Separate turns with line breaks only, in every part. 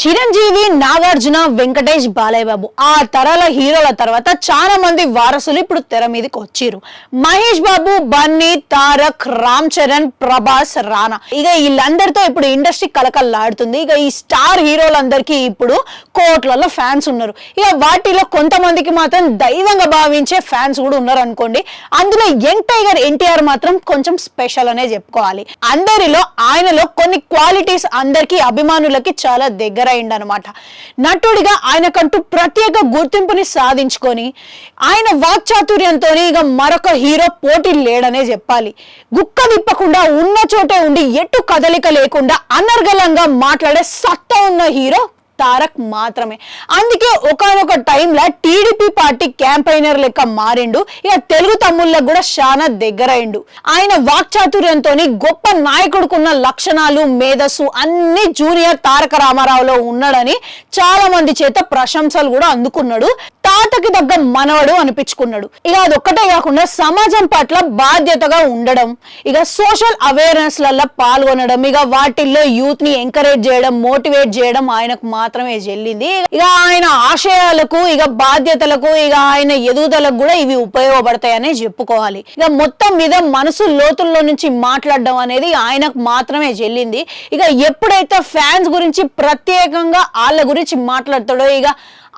చిరంజీవి నాగార్జున వెంకటేష్ బాలయ్య బాబు ఆ తరాల హీరోల తర్వాత చాలా మంది వారసులు ఇప్పుడు తెర మీదకి వచ్చిర్రు మహేష్ బాబు బన్నీ తారక్ రామ్ చరణ్ ప్రభాస్ రానా. ఇక వీళ్ళందరితో ఇప్పుడు ఇండస్ట్రీ కలకల్లాడుతుంది ఇక ఈ స్టార్ హీరోలందరికీ ఇప్పుడు కోట్లలో ఫ్యాన్స్ ఉన్నారు. ఇక వాటిలో కొంతమందికి మాత్రం దైవంగా భావించే ఫ్యాన్స్ కూడా ఉన్నారు అనుకోండి. అందులో యంగ్ టైగర్ ఎన్టీఆర్ మాత్రం కొంచెం స్పెషల్ అనే చెప్పుకోవాలి. అందరిలో ఆయనలో కొన్ని క్వాలిటీస్ అందరికీ అభిమానులకి చాలా దగ్గర అనమాట నటుడిగా ఆయనకంటూ ప్రత్యేక గుర్తింపుని సాధించుకొని ఆయన వాక్చాతుర్యంతో ఇక మరొక హీరో పోటీ లేడనే చెప్పాలి. గుక్క విప్పకుండా ఉన్న చోటే ఉండి ఎటు కదలిక లేకుండా అనర్గళంగా మాట్లాడే సత్తా ఉన్న హీరో తారక్ మాత్రమే. అందుకే ఒకనొక టైంలో టీడీపీ పార్టీ క్యాంపైనర్ లెక్క మారిండు. ఇక తెలుగు తమ్ముళ్ళకు కూడా చాలా దగ్గరైండు. ఆయన వాక్చాతుర్యంతో గొప్ప నాయకుడుకున్న లక్షణాలు మేధస్సు అన్ని జూనియర్ తారక రామారావులో ఉన్నాడని చాలా మంది చేత ప్రశంసలు కూడా అందుకున్నాడు. తాతకి దగ్గ మనవడు అనిపించుకున్నాడు. ఇక అదొక్కటే కాకుండా సమాజం పట్ల బాధ్యతగా ఉండడం ఇక సోషల్ అవేర్నెస్లలో పాల్గొనడం ఇక వాటిల్లో యూత్ని ఎంకరేజ్ చేయడం మోటివేట్ చేయడం ఆయనకు మాత్రమే చెల్లింది. ఇక ఆయన ఆశయాలకు ఇక బాధ్యతలకు ఇక ఆయన ఎదుగుదలకు కూడా ఇవి ఉపయోగపడతాయనే చెప్పుకోవాలి. ఇక మొత్తం మీద మనసు లోతుల్లో నుంచి మాట్లాడడం అనేది ఆయనకు మాత్రమే చెల్లింది. ఇక ఎప్పుడైతే ఫ్యాన్స్ గురించి ప్రత్యేకంగా వాళ్ళ గురించి మాట్లాడతాడో ఇక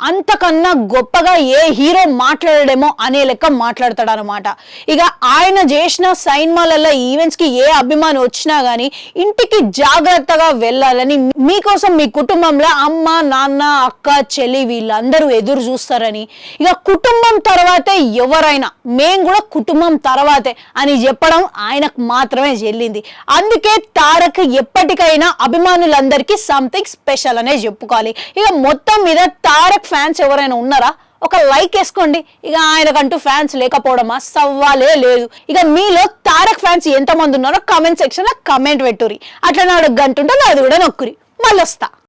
అంతకన్నా గొప్పగా ఏ హీరో మాట్లాడడేమో అనే లెక్క మాట్లాడతాడు అనమాట ఇక ఆయన చేసిన సైన్మాలలో ఈవెంట్స్కి ఏ అభిమాని వచ్చినా కానీ ఇంటికి జాగ్రత్తగా వెళ్ళాలని మీకోసం మీ కుటుంబంలో అమ్మ నాన్న అక్క చెల్లి వీళ్ళందరూ ఎదురు చూస్తారని. ఇక కుటుంబం తర్వాతే ఎవరైనా మేము కూడా కుటుంబం తర్వాతే అని చెప్పడం ఆయనకు మాత్రమే చెల్లింది. అందుకే తారక్ ఎప్పటికైనా అభిమానులందరికీ సంథింగ్ స్పెషల్ అనే చెప్పుకోవాలి. ఇక మొత్తం మీద తారక్ ఫ్యాన్స్ ఎవరైనా ఉన్నారా? ఒక లైక్ వేసుకోండి. ఇక ఆయనకంటూ ఫ్యాన్స్ లేకపోవడమా? సవ్వాలే లేదు. ఇక మీలో తారక్ ఫ్యాన్స్ ఎంతమంది ఉన్నారో కామెంట్ సెక్షన్ కమెంట్ పెట్టురి అట్లా నాడు గంటుంటే అది కూడా నొక్కురి మళ్ళీ వస్తా